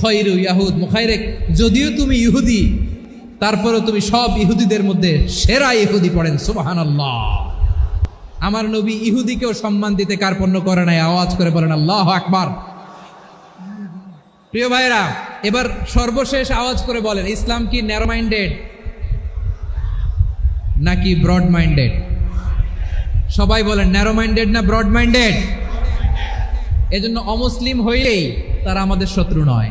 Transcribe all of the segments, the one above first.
খৈরু ইয়াহুদ, মুখাইরেক, যদিও তুমি ইহুদি, তারপরেও তুমি সব ইহুদিদের মধ্যে সেরা ইহুদি পড়েন সুবাহান আমার নবী ইহুদিকেও সম্মান দিতে কার্পণ্য করে নাই? আওয়াজ করে বলেন, আল্লাহ আকবার। প্রিয় ভাইরা এবার সর্বশেষ আওয়াজ করে বলেন, ইসলাম কি ন্যারো মাইন্ডেড নাকি ব্রড মাইন্ডেড সবাই বলেন ন্যারো মাইন্ডেড না ব্রড মাইন্ডেড এজন্য অমুসলিম হইলেই তারা আমাদের শত্রু নয়।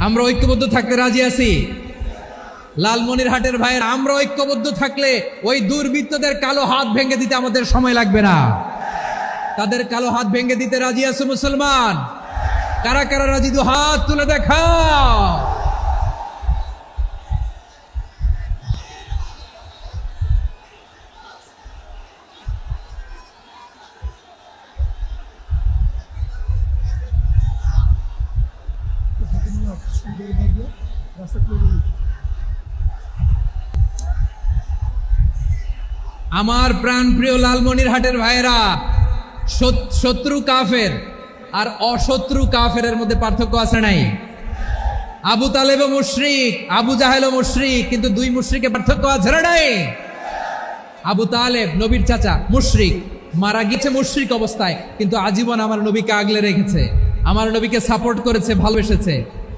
আমরা ঐক্যবদ্ধ থাকতে রাজি আছি? লালমনিরহাটের ভাইয়ের, আমরা ঐক্যবদ্ধ থাকলে ওই দুর্বৃত্তদের কালো হাত ভেঙে দিতে আমাদের সময় লাগবে না। তাদের কালো হাত ভেঙে দিতে রাজি আছে মুসলমান? কারা কারা রাজি? দু হাত তুলে দেখা আমার প্রাণ প্রিয় লালমনির হাটের ভাইয়েরা শত্রু কাফের আর অশত্রু কাফের মধ্যে পার্থক্য আছে নাই। আবু তালেব মুশরিক, আবু জাহেল মুশরিক, কিন্তু দুই মুশরিকে পার্থক্য আছে নাই? আবু তালেব, নবীর চাচা, মুশরিক, মারা গিয়েছে মুশরিক অবস্থায়, কিন্তু আজীবন আমার নবীকে আগলে রেখেছে, আমার নবীকে সাপোর্ট করেছে, ভালোবেসেছে।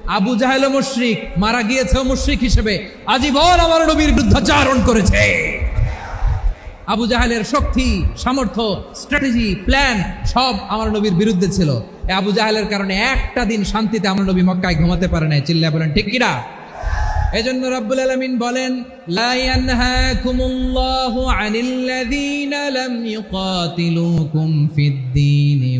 আবু জাহেল মুশরিক মারা গিয়েছে মুশরিক হিসেবে। আজীবন আমার নবীর বিরুদ্ধাচারণ করেছে। আবু জাহেলের শক্তি, সামর্থ্য স্ট্র্যাটেজি প্ল্যান সব আমার নবীর বিরুদ্ধে ছিল। আবু জাহেলের কারণে একটা দিন শান্তিতে আমার নবী মক্কায় ঘুমাতে পারে নাই। চিল্লা বলেন, ঠিক কিনা? এজন্য রব্বুল আলামিন বলেন, লা ইয়ানহাকুমুল্লাহু আনিল্লাযীনা লাম ইউকাতিলুকুম ফিদ-দীনি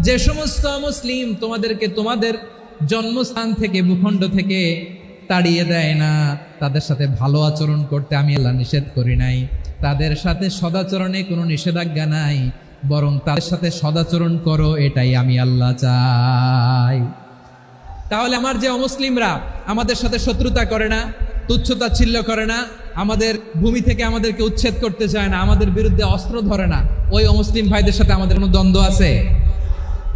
যে সমস্ত মুসলিম তোমাদেরকে তোমাদের জন্মস্থান থেকে, ভূখণ্ড থেকে তাড়িয়ে দেয় না, তাদের সাথে ভালো আচরণ করতে আমি আল্লাহ নিষেধ করি নাই। তাদের সাথে সদাচরণে কোনো নিষেধাজ্ঞা নাই, বরং তাদের সাথে সদাচরণ করো, এটাই আমি আল্লাহ চাই। তাহলে আমার যে অমুসলিমরা আমাদের সাথে শত্রুতা করে না, তুচ্ছতা ছিল্ল করে না, আমাদের ভূমি থেকে আমাদেরকে উচ্ছেদ করতে চায় না, আমাদের বিরুদ্ধে অস্ত্র ধরে না, ওই অমুসলিম ভাইদের সাথে আমাদের কোনো দ্বন্দ্ব আছে?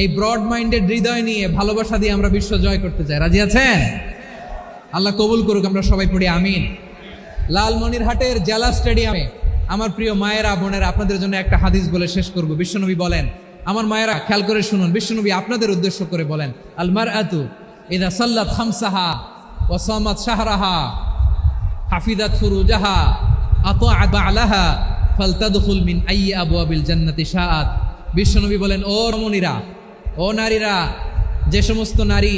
এই ব্রড মাইন্ডেড হৃদয় নিয়ে ভালোবাসা দিয়ে আমরা বিশ্ব জয় করতে চাই। রাজি আছেন? আল্লাহ কবুল করুক, আমরা সবাই পড়ি, আমিন। লালমনিরহাটের জেলা স্টেডিয়ামে আমার প্রিয় মায়েরা, বোনেরা, আপনাদের জন্য একটা হাদিস বলে শেষ করব। বিশ্বনবী বলেন, আমার মায়েরা, খেয়াল করে শুনুন, বিশ্বনবী আপনাদের উদ্দেশ্য করে বলেন আলমার আতু ইদা সাল্লাত খামসাহা ওয়াসামাত শাহরাহা হাফিদাত ফুরুজাহা আতাআত বালাহা ফালতাদখুল মিন আই আবিল জান্নাতি শাআত। বিশ্বনবী বলেন, ও রমণীরা ও নারীরা, যে সমস্ত নারী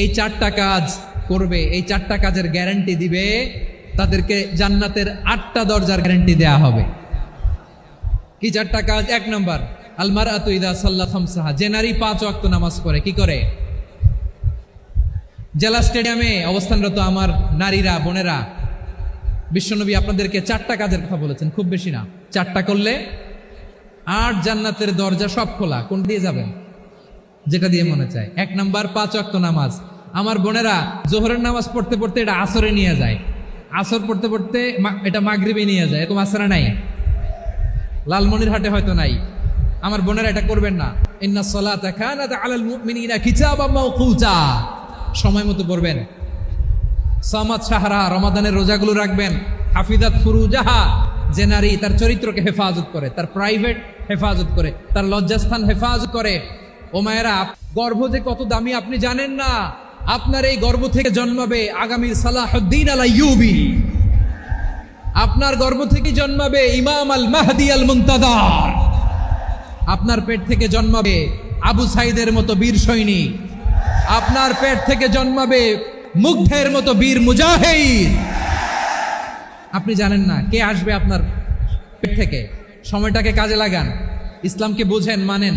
এই চারটা কাজ করবে, এই চারটা কাজের গ্যারান্টি দিবে, তাদেরকে জান্নাতের আটটা দরজার গ্যারান্টি দেয়া হবে। কি চারটা কাজ? এক নম্বর আলমার আতুইদা সাল্লাহ খামসাহা। যে নারী পাঁচ ওয়াক্ত নামাজ পড়ে, কি করে? জেলা স্টেডিয়ামে অবস্থানরত আমার নারীরা, বোনেরা, বিশ্বনবী আপনাদেরকে চারটা কাজের কথা বলেছেন, খুব বেশি না। চারটা করলে আট জান্নাতের দরজা সব খোলা, কোন দিয়ে যাবেন? যেটা দিয়ে মনে চায়। এক নাম্বার পাঁচ অক্ত নামাজ। আমার বোনেরা, জোহরের নামাজ পড়তে পড়তে এটা আসরে নিয়ে যায়। আসর পড়তে পড়তে এটা মাগরিবে নিয়ে যায়। এরকম আসরে নাই। লালমনির হাটে হয়তো নাই। আমার বোনেরা এটা করবেন না। ইন্না সলাতা আলাল মুমিনিনা কিতাবাম মাওকুতা। সময় মতো পড়বেন। সামাদ সাহারা রমাদানের রোজাগুলো রাখবেন। হাফিজাত ফুরুজাহা, যে নারী তার চরিত্রকে হেফাজত করে, তার প্রাইভেট হেফাজত করে, তার লজ্জাস্থান হেফাজত করে ও মায়েরা, গর্ভ যে কত দামি আপনি জানেন না? আপনার এই গর্ভ থেকে জন্মাবে আগামীর সালাহুদ্দিন আল ইউবি আপনার গর্ভ থেকে জন্মাবে ইমাম আল মাহদি আল মুন্তাদার আপনার পেট থেকে জন্মাবে আবু সাইদের মতো বীর সৈনিক। আপনার পেট থেকে জন্মাবে মুগ্ধের মতো বীর মুজাহিদ। আপনি জানেন না কে আসবে আপনার পেট থেকে? সময়টাকে কাজে লাগান। ইসলামকে বোঝেন, মানেন।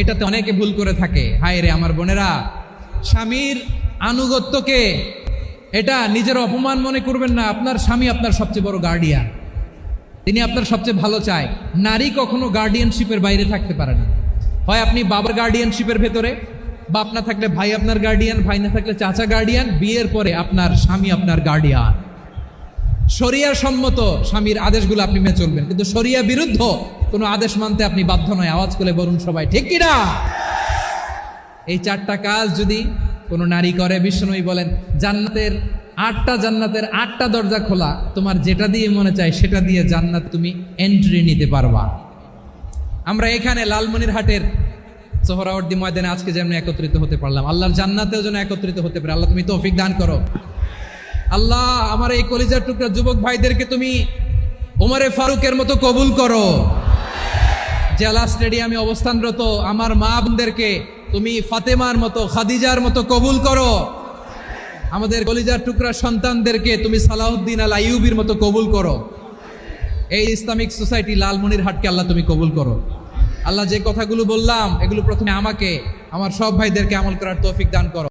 এটাতে অনেকে ভুল করে থাকে। হায় রে আমার বোনেরা, স্বামীর আনুগত্যকে এটা নিজের অপমান মনে করবেন না। আপনার স্বামী আপনার সবচেয়ে বড় গার্ডিয়ান তিনি আপনার সবচেয়ে ভালো চায়। নারী কখনো গার্ডিয়ানশিপের বাইরে থাকতে পারে না। হয় আপনি বাবার গার্ডিয়ানশিপের ভেতরে, বাপ না থাকলে ভাই আপনার গার্ডিয়ান ভাই না থাকলে চাচা গার্ডিয়ান বিয়ের পরে আপনার স্বামী আপনার গার্ডিয়ান শরিয়া সম্মত স্বামীর আদেশগুলো আপনি মেনে চলবেন। কিন্তু শরিয়া বিরুদ্ধ কোনো আদেশ মানতে আপনি বাধ্য নয়। আওয়াজ করে বলুন সবাই, ঠিক কিনা? এই চারটা কাজ যদি কোনো নারী করে, বিষ্ণুই বলেন, জান্নাতের আটটা জান্নাতের আটটা দরজা খোলা, তোমার যেটা দিয়ে মনে চায় সেটা দিয়ে জান্নাত তুমি এন্ট্রি নিতে পারবা। আমরা এখানে লালমনির হাটের সোহরাওয়ার্দি ময়দানে আজকে যেমন একত্রিত হতে পারলাম, আল্লাহর জান্নাতেও যেন একত্রিত হতে পারে। আল্লাহ, তুমি তৌফিক দান করো। আল্লাহ, আমার এই কলিজার টুকরা যুবক ভাইদেরকে তুমি ওমরে ফারুকের মতো কবুল করো। জেলা স্টেডিয়ামে অবস্থানরত আমার মা বোনদেরকে তুমি ফাতেমার মতো, খাদিজার মতো কবুল করো। আমাদের কলিজার টুকরা সন্তানদেরকে তুমি সালাউদ্দিন আল আইয়ুবির মতো কবুল করো। এই ইসলামিক সোসাইটি লালমনির হাটকে আল্লাহ তুমি কবুল করো। আল্লাহ যে কথাগুলো বললাম, এগুলো প্রথমে আমাকে, আমার সব ভাইদেরকে আমল করার তৌফিক দান করো।